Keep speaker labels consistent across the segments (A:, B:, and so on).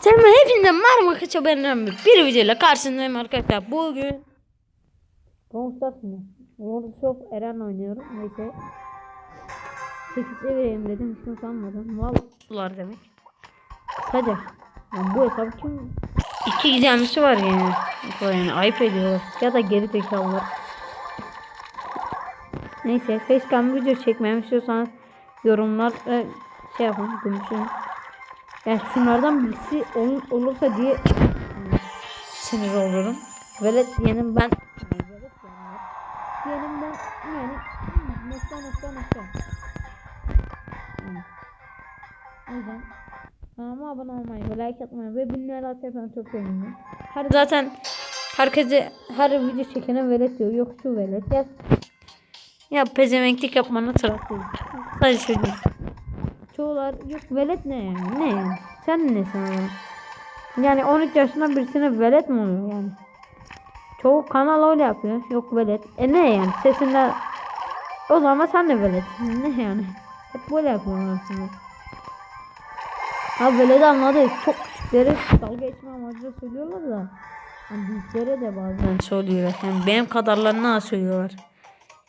A: Selam hepinize merhaba arkadaşlar ben Ömür. Bir videoyla karşınızdayım arkadaşlar. Bugün Stars mı? World of Eren oynuyorum. Neyse. 8'e vereyim dedim. Şunu sanmadım. Vallahi demek. Hadi. Lan bu hesap kim? İki gizemlisi var yani. Yani ayıp ediyorlar. Ya da geri zekalılar. Neyse facecam video çekmemi istiyorsanız yorumlar e, şey yapın. Gümüşün. Yani şunlardan birisi ol, olursa diye sinir olurum. Velet diyenim ben velet ben yani nokta nokta nokta. Hmm. O yüzden kanalıma abone olmayı ve like atmayı ve bilmeyen atmayı çok sevinirim. Her zaten herkese her video çekene velet diyor. Yok şu velet ya. Ya pezevenklik sırası değil. Sadece söyleyeyim. Çoğular yok velet ne yani? Ne yani? Sen ne oğlum? Yani 13 yaşında birisine velet mi oluyor yani? Çoğu kanal öyle yapıyor. Yok velet. E ne yani? Sesinden o zaman sen de velet. Ne yani? Hep böyle yapıyorlar aslında. Ha velet anladık. Çok küçükleri dalga geçme amacıyla söylüyorlar da. Yani büyüklere de bazen söylüyorlar. Yani benim kadarlarına söylüyorlar.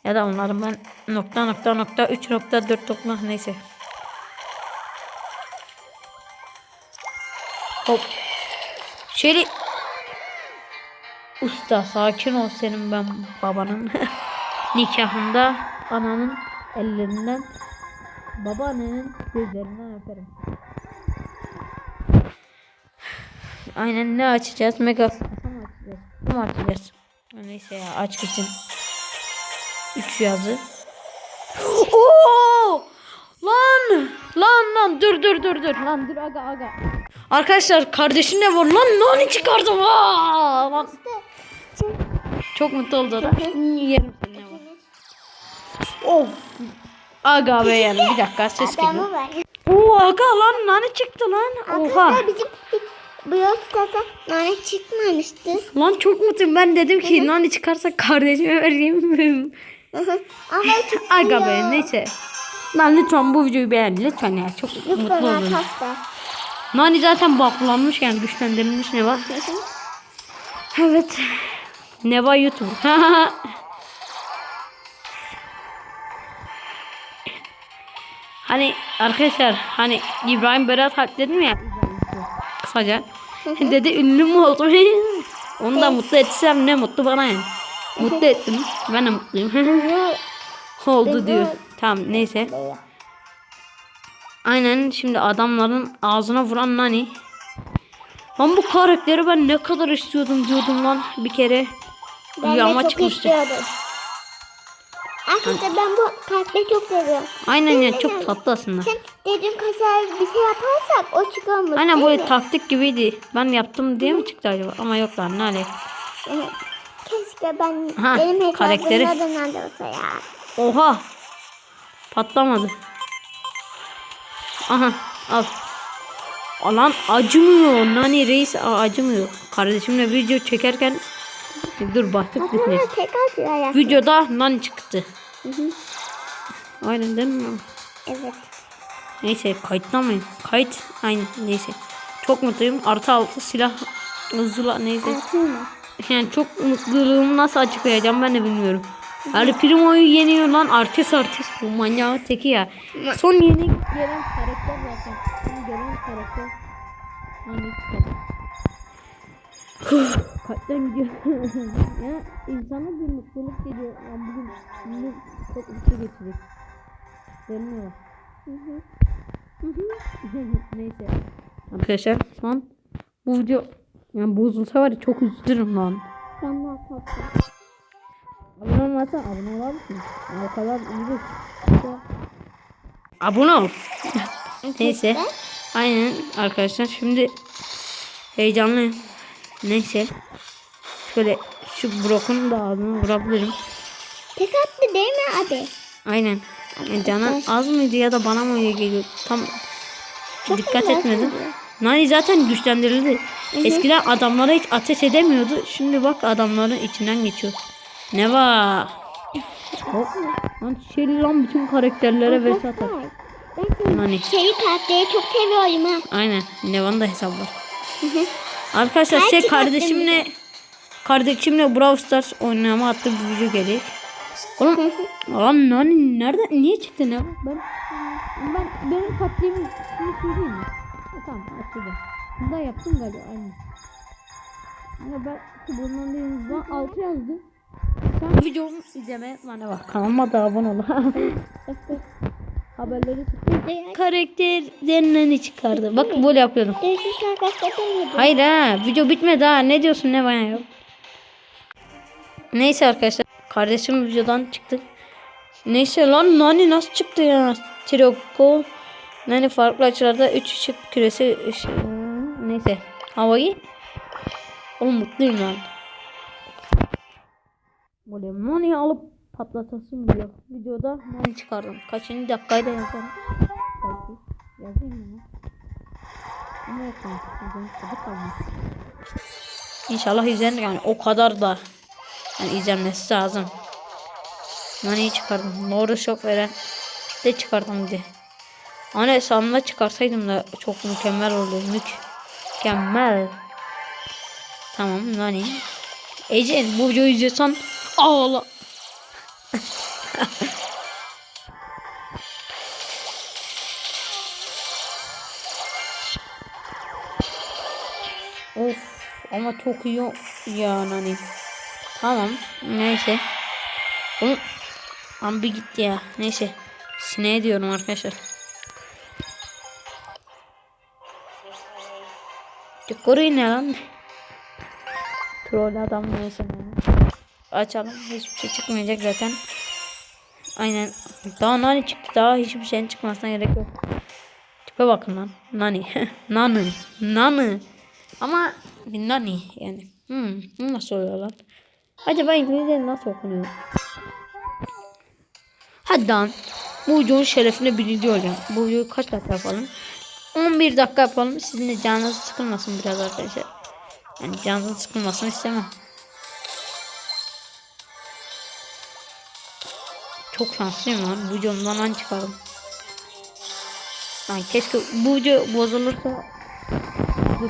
A: Ya da onların ben nokta nokta nokta 3 nokta 4 nokta neyse. Hop. Şöyle. Usta sakin ol senin ben babanın nikahında ananın ellerinden babaannenin gözlerinden öperim. Aynen ne açacağız? Mega kasa mı açacağız? Mu açacağız? Neyse ya aç gitsin. 3 yazı. Oo! Lan! Lan lan dur dur dur dur. Lan dur aga aga. Arkadaşlar kardeşim ne var lan nani çıkardım ha lan. Çok mutlu oldu adam. Yerim seni ne var. Of. Aga be yani bir dakika ses geliyor. Oo aga lan nani çıktı lan. Oha.
B: Arkadaşlar bizim yolculukta nane çıkmamıştı.
A: Lan çok mutluyum ben dedim ki nani çıkarsa kardeşime vereyim.
B: Ama
A: Aga be neyse. Lan lütfen bu videoyu beğen lütfen ya çok mutlu
B: Lütfen
A: olurum.
B: arkadaşlar.
A: Nani zaten baklanmış yani güçlendirilmiş ne var? Evet. Ne var YouTube? hani arkadaşlar hani İbrahim Berat Alp dedim ya kısaca. Dedi ünlü mü oldum? Onu da mutlu etsem ne mutlu bana yani. Mutlu ettim. Ben de mutluyum. Oldu diyor. Tamam neyse. Aynen şimdi adamların ağzına vuran Nani. Lan bu karakteri ben ne kadar istiyordum diyordum lan bir kere.
B: Ben de
A: Rüyama çıkmıştı.
B: istiyordum. Arkadaşlar ben bu karakteri çok seviyorum.
A: Aynen ya çok tatlı aslında.
B: Sen dediğim kadar bir şey yaparsak o çıkamaz.
A: Aynen böyle
B: mi?
A: taktik gibiydi. Ben yaptım diye mi çıktı acaba? Ama yok lan ne.
B: Evet. Keşke ben
A: Ha,
B: benim
A: karakteri.
B: hesabımda da olsa ya.
A: Oha. Patlamadı. Aha al. Alan acımıyor. Nani reis acımıyor. Kardeşimle video çekerken dur bastık
B: ayak.
A: Videoda Nani çıktı.
B: Hı hı.
A: Aynen değil mi?
B: Evet.
A: Neyse kayıtta mıyım? Kayıt. Aynen neyse. Çok mutluyum. Artı altı silah hızlı neyse.
B: Altın mı?
A: Yani çok mutluluğumu nasıl açıklayacağım ben de bilmiyorum. Ali Primo'yu yeniyor lan artist artist. Bu manyağın teki ya. Son yeni gelen karakter zaten. Son gelen karakter. Hani Kalpten gidiyor. ya insana bir mutluluk geliyor. Ya bugün şimdi çok mutlu geçecek. Deniyor. Neyse. Arkadaşlar an bu video yani bozulsa var ya çok üzülürüm lan.
B: Ben ne yapacağım?
A: Abone olmazsan abone olur musun? Yani o kadar iyi Abone ol. Neyse. Aynen arkadaşlar şimdi heyecanlıyım. Neyse. Şöyle şu Brock'un da ağzına vurabilirim.
B: Tek attı değil mi abi?
A: Aynen. Yani canı az mıydı ya da bana mı öyle geliyor? Tam dikkat
B: güzel
A: etmedim. Nani zaten güçlendirildi. Eskiden adamlara hiç ateş edemiyordu. Şimdi bak adamların içinden geçiyor. Ne var? Hop. Lan şişeli lan bütün karakterlere vs atar. Nani.
B: şeyi katlayı çok seviyorum ha.
A: Aynen. Nevan da hesap var. Arkadaşlar şey kardeşimle kardeşimle Brawl Stars oynama attığı bir video gelecek. Oğlum lan nani nerede niye çıktı ne? Ben ben benim katliamı şunu söyleyeyim mi? Tamam açıldı. Bunda yaptım galiba aynı. Ama ben bundan değil ben 6 yazdım. Sen videomu izleme bana bak kanalıma da abone ol. Haberleri çıktı. Karakterlerinden çıkardı. Bak böyle yapıyorum. Hayır ha video bitmedi ha ne diyorsun ne bana ya. Neyse arkadaşlar kardeşim videodan çıktı. Neyse lan Nani nasıl çıktı ya? Tiroko Nani farklı açılarda 3 ışık küresi ışı- neyse havayı Oğlum mutluyum lan. Böyle Nani alıp patlatasım geliyor. Videoda Nani çıkardım. Kaçıncı dakikayda yazarım. Belki yazayım mı? Ama yok. İnşallah izlenir yani o kadar da yani izlenmesi lazım. Nani'yi çıkardım. Doğru şok veren de çıkardım de. Hani hesabımda çıkarsaydım da çok mükemmel oldu. Mükemmel. Tamam Nani. Ece bu videoyu izliyorsan ağla. Of ama çok iyi ya Nani. Tamam neyse. Oğlum Ama bir gitti ya. Neyse. Sineğe diyorum arkadaşlar. Dekoru ne lan? Troll adam neyse. yani. Açalım. Hiçbir şey çıkmayacak zaten. Aynen. Daha nani çıktı. Daha hiçbir şeyin çıkmasına gerek yok. Tipe bakın lan. Nani. Nani. Nani. Ama bir nani yani. Hmm, nasıl oluyor lan? Acaba İngilizce nasıl okunuyor? Hadi lan. Bu videonun şerefine birinci olacağım. Bu videoyu kaç dakika yapalım? 11 dakika yapalım. Sizin de canınız sıkılmasın biraz arkadaşlar. Yani canınız sıkılmasını istemem. Çok şanslıyım lan. Bu videomdan an çıkalım. Lan keşke bu video bozulursa Dur.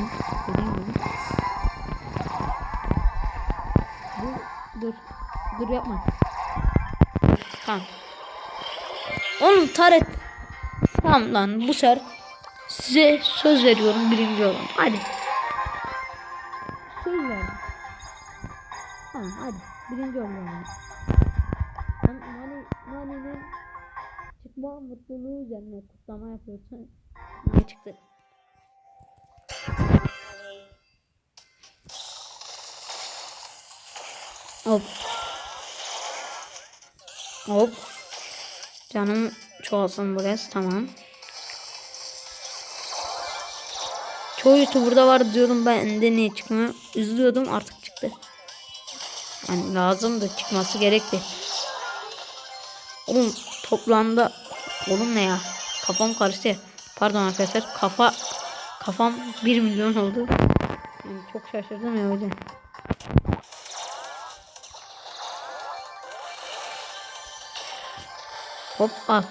A: Dur. Dur. Yapma. Tamam. Oğlum taret. Tamam lan bu sefer size söz veriyorum birinci olun. Hadi. Söz verdim. Tamam hadi birinci olun. Çıkma mutluluğu üzerine kutlama yapıyorsun. Ne çıktı? Hop. Hop. Canım çoğalsın burası tamam. Çoğu YouTuber'da var diyorum ben de niye çıkmıyor. Üzülüyordum artık çıktı. Yani lazımdı çıkması gerekti. Oğlum toplamda oğlum ne ya? Kafam karıştı. Pardon arkadaşlar kafa kafam 1 milyon oldu. Yani çok şaşırdım ya hocam. Hop al.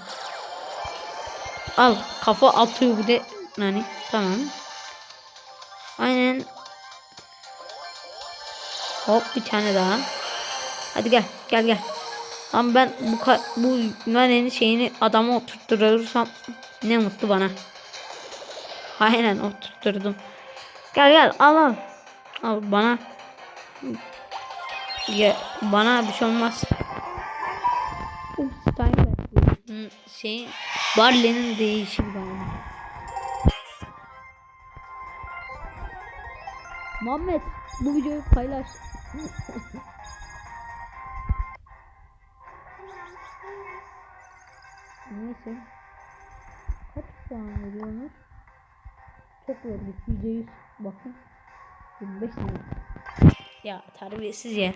A: Al kafa atıyor bir de yani tamam. Aynen. Hop bir tane daha. Hadi gel gel gel. Ama ben bu bu nanenin şeyini adama oturtturursam ne mutlu bana. Aynen oturtturdum. Gel gel al al. Al bana. Ya bana bir şey olmaz. Style Hı, şey Barley'nin değişik bana. Muhammed bu videoyu paylaş. Neyse. Kaç puan veriyorsunuz? Çok verdik. %100 bakın. 25 lira. Ya terbiyesiz ya.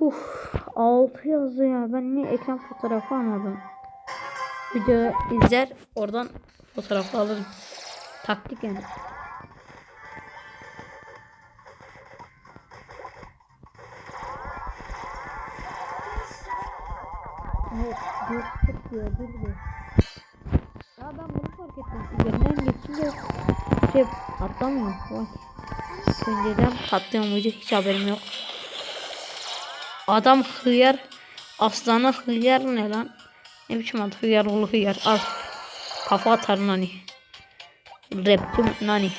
A: Uf, 6 yazdı ya. Ben niye ekran fotoğrafı almadım? Video izler oradan fotoğrafı alırım. Taktik yani. Dur dur. Ya ben bunu fark ettim. Üzerinden geçince şey atlamıyor. Vay. Önceden patlıyor muydu hiç haberim yok. Adam hıyar. Aslana hıyar ne lan? Ne biçim adı hıyar oğlu hıyar. Al. Kafa atar nani. Rapçi nani.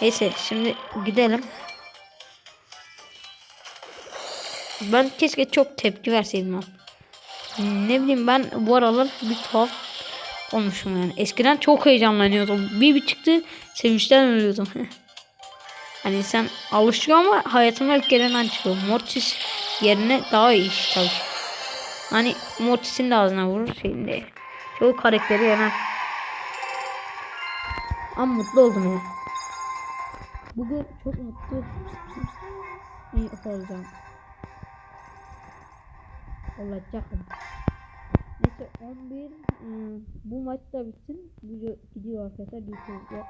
A: Neyse şimdi gidelim. Ben keşke çok tepki verseydim lan. Ne bileyim ben bu aralar bir tuhaf olmuşum yani. Eskiden çok heyecanlanıyordum. Bir bir çıktı sevinçten ölüyordum. hani sen alışıyor ama hayatıma ilk gelenen çıkıyor. Mortis yerine daha iyi iş tabii. Hani Mortis'in de ağzına vurur şeyin de. Çoğu karakteri yener. Ama mutlu oldum ya. Bugün çok mutlu iyi olacağım. Neyse 11 ıı, bu maç da bitsin. Video gidiyor arkadaşlar YouTube'da.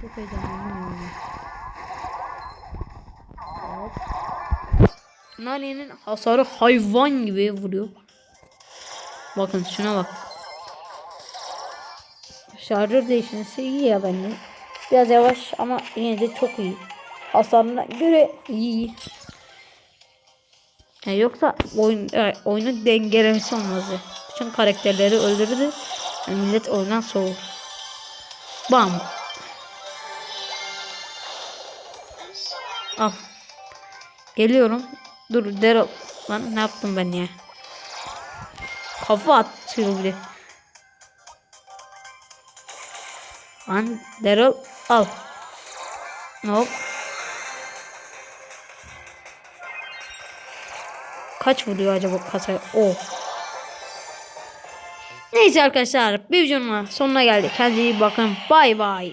A: Çok heyecanlıyım. Hop. Nani'nin hasarı hayvan gibi vuruyor. Bakın şuna bak. Şarjör değişmesi iyi ya bende. Biraz yavaş ama yine de çok iyi. Hasarına göre iyi. Ya yoksa oyun e, oyunun dengelemesi olmazdı. Bütün karakterleri öldürdü. Yani millet oyundan soğur. Bam. Al. Geliyorum. Dur Daryl. Lan ne yaptım ben ya? Kafa atıyor bile. Lan Daryl al. Hop. Kaç vuruyor acaba kasaya? O. Neyse arkadaşlar bir videonun sonuna geldik. Kendinize bakın. Bay bay.